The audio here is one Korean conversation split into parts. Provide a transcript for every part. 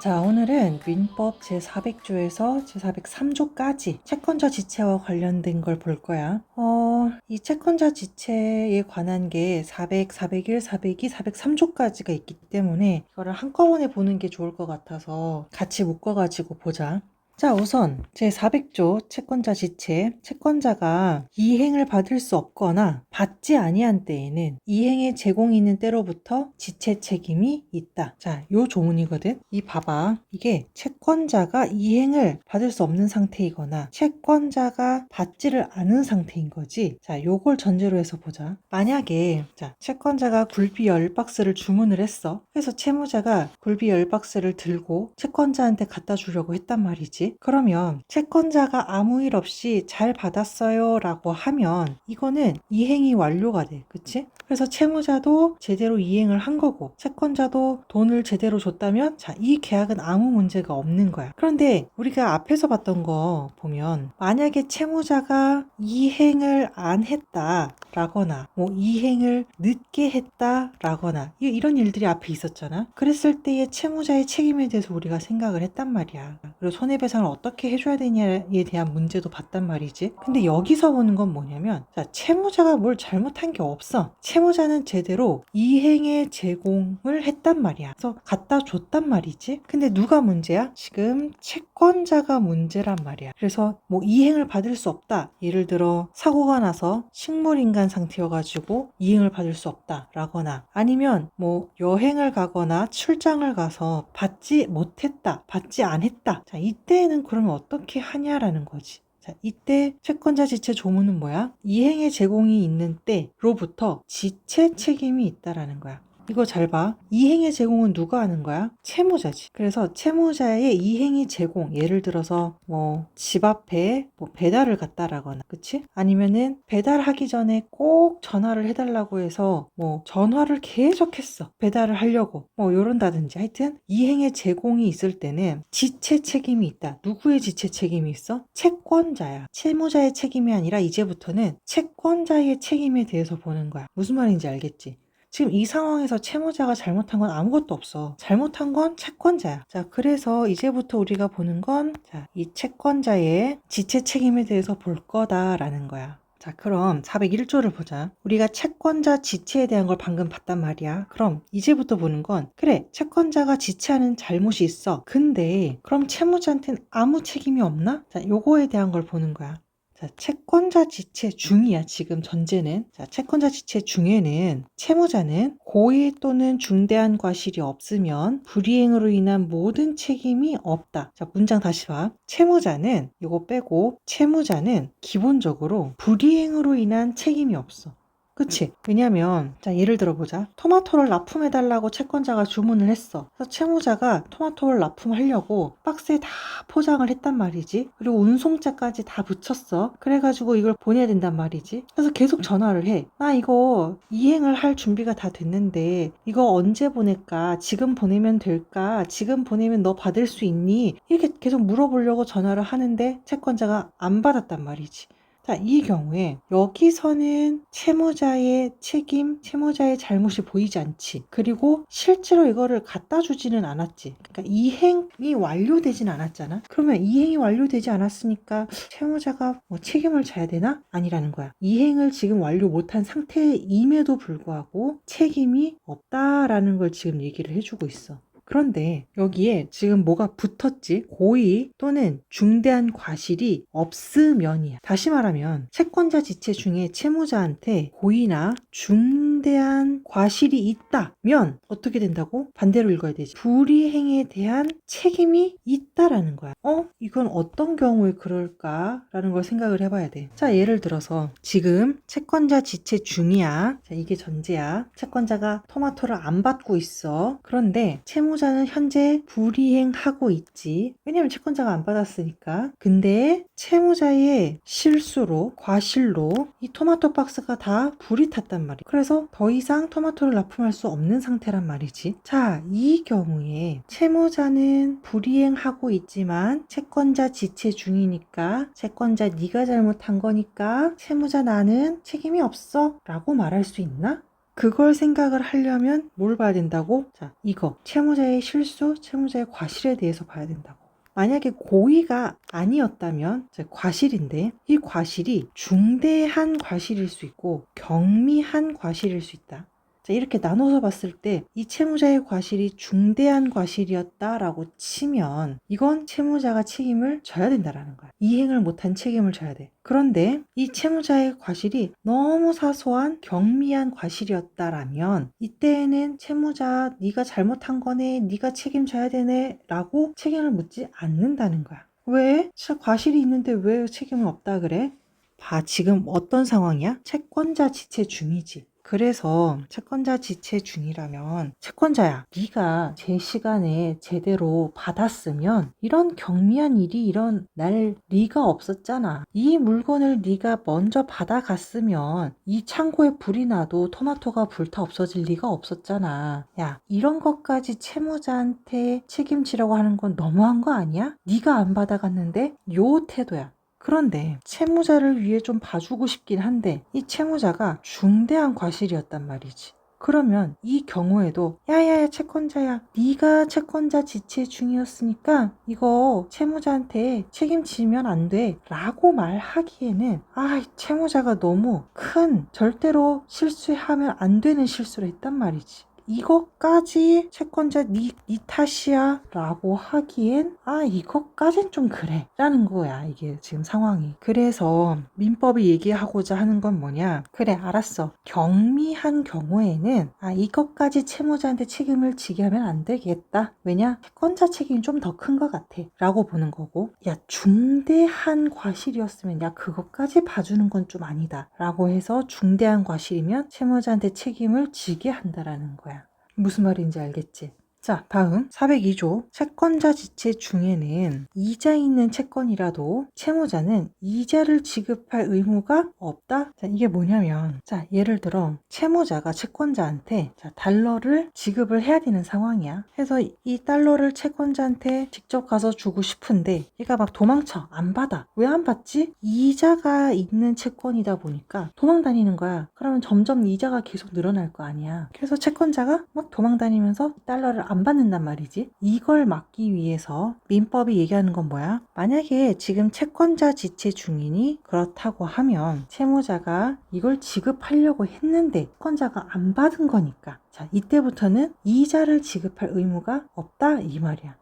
자, 오늘은 민법 제400조에서 제403조까지 채권자 지체와 관련된 걸 볼 거야. 어, 이 채권자 지체에 관한 게 400, 401, 402, 403조까지가 있기 때문에 이거를 한꺼번에 보는 게 좋을 것 같아서 같이 묶어가지고 보자. 자, 우선 제400조 채권자 지체, 채권자가 이행을 받을 수 없거나 받지 아니한 때에는 이행의 제공이 있는 때로부터 지체 책임이 있다. 자, 요 조문이거든. 이 봐봐. 이게 채권자가 이행을 받을 수 없는 상태이거나 채권자가 받지를 않은 상태인 거지. 자, 요걸 전제로 해서 보자. 만약에 자, 채권자가 굴비 10박스를 주문을 했어. 그래서 채무자가 굴비 10박스를 들고 채권자한테 갖다 주려고 했단 말이지. 그러면 채권자가 아무 일 없이 잘 받았어요 라고 하면 이거는 이행이 완료가 돼. 그치? 그래서 채무자도 제대로 이행을 한 거고 채권자도 돈을 제대로 줬다면 자, 이 계약은 아무 문제가 없는 거야. 그런데 우리가 앞에서 봤던 거 보면 만약에 채무자가 이행을 안 했다 라거나 뭐 이행을 늦게 했다 라거나 이- 이런 일들이 앞에 있었잖아. 그랬을 때의 채무자의 책임에 대해서 우리가 생각을 했단 말이야. 그리고 손해배상 을 어떻게 해줘야 되냐에 대한 문제도 봤단 말이지. 근데 여기서 보는 건 뭐냐면 자, 채무자가 뭘 잘못한 게 없어. 채무자는 제대로 이행의 제공을 했단 말이야. 그래서 갖다 줬단 말이지. 근데 누가 문제야? 지금 채권자가 문제란 말이야. 그래서 뭐 이행을 받을 수 없다. 예를 들어 사고가 나서 식물인간 상태여가지고 이행을 받을 수 없다라거나 아니면 뭐 여행을 가거나 출장을 가서 받지 못했다. 받지 않았다. 자, 이때 에는 그러면 어떻게 하냐라는 거지. 자, 이때 채권자 지체 조문은 뭐야? 이행의 제공이 있는 때로부터 지체 책임이 있다라는 거야. 이거 잘 봐. 이행의 제공은 누가 하는 거야? 채무자지. 그래서 채무자의 이행의 제공, 예를 들어서 뭐 집 앞에 뭐 배달을 갔다라거나, 그치? 아니면은 배달하기 전에 꼭 전화를 해달라고 해서 뭐 전화를 계속 했어. 배달을 하려고. 뭐 요런다든지. 하여튼 이행의 제공이 있을 때는 지체 책임이 있다. 누구의 지체 책임이 있어? 채권자야. 채무자의 책임이 아니라 이제부터는 채권자의 책임에 대해서 보는 거야. 무슨 말인지 알겠지? 지금 이 상황에서 채무자가 잘못한 건 아무것도 없어. 잘못한 건 채권자야. 자, 그래서 이제부터 우리가 보는 건, 자, 이 채권자의 지체 책임에 대해서 볼 거다라는 거야. 자, 그럼 401조를 보자. 우리가 채권자 지체에 대한 걸 방금 봤단 말이야. 그럼 이제부터 보는 건, 그래, 채권자가 지체하는 잘못이 있어. 근데, 그럼 채무자한테는 아무 책임이 없나? 자, 요거에 대한 걸 보는 거야. 자, 채권자 지체 중이야, 지금 전제는. 자, 채권자 지체 중에는 채무자는 고의 또는 중대한 과실이 없으면 불이행으로 인한 모든 책임이 없다. 자, 문장 다시 봐. 채무자는, 이거 빼고, 채무자는 기본적으로 불이행으로 인한 책임이 없어. 그치? 왜냐면, 자, 예를 들어보자. 토마토를 납품해달라고 채권자가 주문을 했어. 그래서 채무자가 토마토를 납품하려고 박스에 다 포장을 했단 말이지. 그리고 운송자까지 다 붙였어. 그래가지고 이걸 보내야 된단 말이지. 그래서 계속 전화를 해. 나 이거 이행을 할 준비가 다 됐는데, 이거 언제 보낼까? 지금 보내면 될까? 지금 보내면 너 받을 수 있니? 이렇게 계속 물어보려고 전화를 하는데 채권자가 안 받았단 말이지. 자, 이 경우에 여기서는 채무자의 책임, 채무자의 잘못이 보이지 않지. 그리고 실제로 이거를 갖다 주지는 않았지. 그러니까 이행이 완료되진 않았잖아. 그러면 이행이 완료되지 않았으니까 채무자가 뭐 책임을 져야 되나? 아니라는 거야. 이행을 지금 완료 못한 상태임에도 불구하고 책임이 없다라는 걸 지금 얘기를 해주고 있어. 그런데 여기에 지금 뭐가 붙었지? 고의 또는 중대한 과실이 없으면이야. 다시 말하면 채권자 지체 중에 채무자한테 고의나 중 대한 과실이 있다면 어떻게 된다고? 반대로 읽어야 되지. 불이행에 대한 책임이 있다라는 거야. 어? 이건 어떤 경우에 그럴까라는 걸 생각을 해봐야 돼. 자, 예를 들어서 지금 채권자 지체 중이야. 자, 이게 전제야. 채권자가 토마토를 안 받고 있어. 그런데 채무자는 현재 불이행하고 있지. 왜냐면 채권자가 안 받았으니까. 근데 채무자의 실수로, 과실로 이 토마토 박스가 다 불이 탔단 말이야. 그래서 더 이상 토마토를 납품할 수 없는 상태란 말이지. 자, 이 경우에 채무자는 불이행하고 있지만 채권자 지체 중이니까 채권자 네가 잘못한 거니까 채무자 나는 책임이 없어 라고 말할 수 있나? 그걸 생각을 하려면 뭘 봐야 된다고? 자, 이거. 채무자의 실수, 채무자의 과실에 대해서 봐야 된다고. 만약에 고의가 아니었다면 과실인데 이 과실이 중대한 과실일 수 있고 경미한 과실일 수 있다. 자, 이렇게 나눠서 봤을 때 이 채무자의 과실이 중대한 과실이었다라고 치면 이건 채무자가 책임을 져야 된다라는 거야. 이행을 못한 책임을 져야 돼. 그런데 이 채무자의 과실이 너무 사소한 경미한 과실이었다라면 이때에는 채무자 네가 잘못한 거네, 네가 책임져야 되네 라고 책임을 묻지 않는다는 거야. 왜? 진짜 과실이 있는데 왜 책임은 없다 그래? 봐, 지금 어떤 상황이야? 채권자 지체 중이지. 그래서 채권자 지체 중이라면 채권자야 네가 제 시간에 제대로 받았으면 이런 경미한 일이 이런 날 리가 없었잖아. 이 물건을 네가 먼저 받아갔으면 이 창고에 불이 나도 토마토가 불타 없어질 리가 없었잖아. 야 이런 것까지 채무자한테 책임지라고 하는 건 너무한 거 아니야? 네가 안 받아갔는데 요 태도야 그런데 채무자를 위해 좀 봐주고 싶긴 한데 이 채무자가 중대한 과실이었단 말이지. 그러면 이 경우에도 야야야 채권자야 네가 채권자 지체 중이었으니까 이거 채무자한테 책임지면 안 돼 라고 말하기에는 아 채무자가 너무 큰 절대로 실수하면 안 되는 실수를 했단 말이지 이것까지 채권자 니, 니 탓이야 라고 하기엔 아 이것까진 좀 그래 라는 거야 이게 지금 상황이. 그래서 민법이 얘기하고자 하는 건 뭐냐? 그래 알았어. 경미한 경우에는 아 이것까지 채무자한테 책임을 지게 하면 안 되겠다. 왜냐? 채권자 책임이 좀 더 큰 것 같아 라고 보는 거고. 야 중대한 과실이었으면 야 그것까지 봐주는 건 좀 아니다 라고 해서 중대한 과실이면 채무자한테 책임을 지게 한다라는 거야 무슨 말인지 알겠지? 자, 다음 402조 채권자 지체 중에는 이자 있는 채권이라도 채무자는 이자를 지급할 의무가 없다. 자, 이게 뭐냐면 자, 예를 들어 채무자가 채권자한테 자, 달러를 지급을 해야 되는 상황이야. 그래서 이 달러를 채권자한테 직접 가서 주고 싶은데 얘가 막 도망쳐. 안 받아. 왜 안 받지? 이자가 있는 채권이다 보니까 도망 다니는 거야. 그러면 점점 이자가 계속 늘어날 거 아니야. 그래서 채권자가 막 도망 다니면서 달러를 안 받는단 말이지. 이걸 막기 위해서 민법이 얘기하는 건 뭐야? 만약에 지금 채권자 지체 중이니 그렇다고 하면 채무자가 이걸 지급하려고 했는데 채권자가 안 받은 거니까. 자, 이때부터는 이자를 지급할 의무가 없다 이 말이야.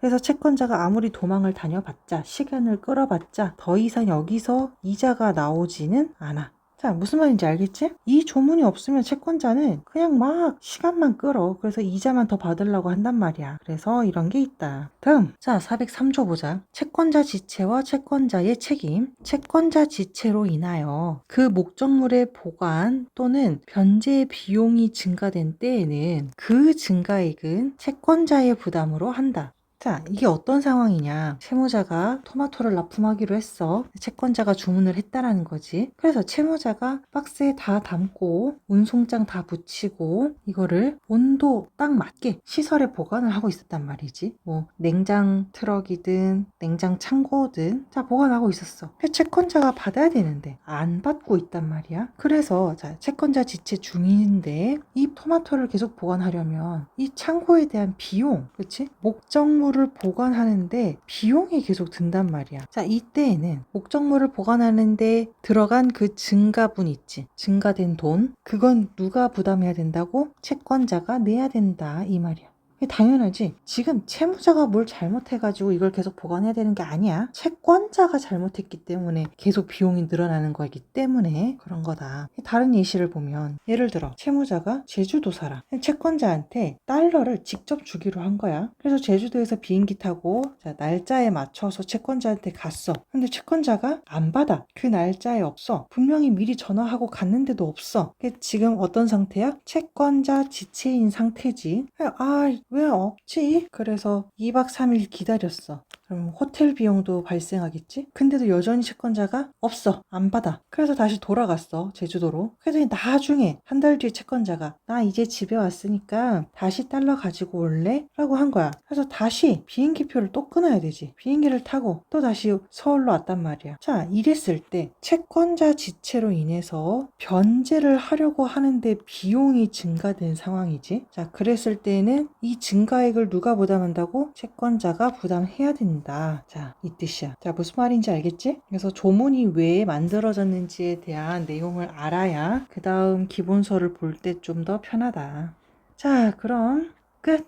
그래서 채권자가 아무리 도망을 다녀봤자 시간을 끌어봤자 더 이상 여기서 이자가 나오지는 않아. 자, 무슨 말인지 알겠지? 이 조문이 없으면 채권자는 그냥 막 시간만 끌어. 그래서 이자만 더 받으려고 한단 말이야. 그래서 이런 게 있다. 다음, 자, 403조 보자. 채권자 지체와 채권자의 책임. 채권자 지체로 인하여 그 목적물의 보관 또는 변제 비용이 증가된 때에는 그 증가액은 채권자의 부담으로 한다. 자, 이게 어떤 상황이냐. 채무자가 토마토를 납품하기로 했어. 채권자가 주문을 했다라는 거지. 그래서 채무자가 박스에 다 담고 운송장 다 붙이고 이거를 온도 딱 맞게 시설에 보관을 하고 있었단 말이지. 뭐 냉장 트럭이든 냉장 창고든 자 보관하고 있었어. 그 채권자가 받아야 되는데 안 받고 있단 말이야. 그래서 자 채권자 지체 중인데 이 토마토를 계속 보관하려면 이 창고에 대한 비용, 그렇지? 목적물 목적물을 보관하는데 비용이 계속 든단 말이야. 자, 이때에는 목적물을 보관하는데 들어간 그 증가분 있지. 증가된 돈. 그건 누가 부담해야 된다고? 채권자가 내야 된다. 이 말이야. 당연하지. 지금 채무자가 뭘 잘못해가지고 이걸 계속 보관해야 되는 게 아니야. 채권자가 잘못했기 때문에 계속 비용이 늘어나는 거기 때문에 그런 거다. 다른 예시를 보면 예를 들어 채무자가 제주도 살아. 채권자한테 달러를 직접 주기로 한 거야. 그래서 제주도에서 비행기 타고 자, 날짜에 맞춰서 채권자한테 갔어. 근데 채권자가 안 받아. 그 날짜에 없어. 분명히 미리 전화하고 갔는데도 없어. 지금 어떤 상태야? 채권자 지체인 상태지. 아, 왜 없지? 그래서 2박 3일 기다렸어. 그럼 호텔 비용도 발생하겠지? 근데도 여전히 채권자가 없어. 안 받아. 그래서 다시 돌아갔어. 제주도로. 그랬더니 나중에 한 달 뒤에 채권자가 나 이제 집에 왔으니까 다시 달러 가지고 올래? 라고 한 거야. 그래서 다시 비행기표를 또 끊어야 되지. 비행기를 타고 또 다시 서울로 왔단 말이야. 자, 이랬을 때 채권자 지체로 인해서 변제를 하려고 하는데 비용이 증가된 상황이지. 자, 그랬을 때는 이 증가액을 누가 부담한다고? 채권자가 부담해야 된다. 자, 이 뜻이야. 자, 무슨 말인지 알겠지? 그래서 조문이 왜 만들어졌는지에 대한 내용을 알아야 그 다음 기본서를 볼 때 좀 더 편하다. 자, 그럼 끝.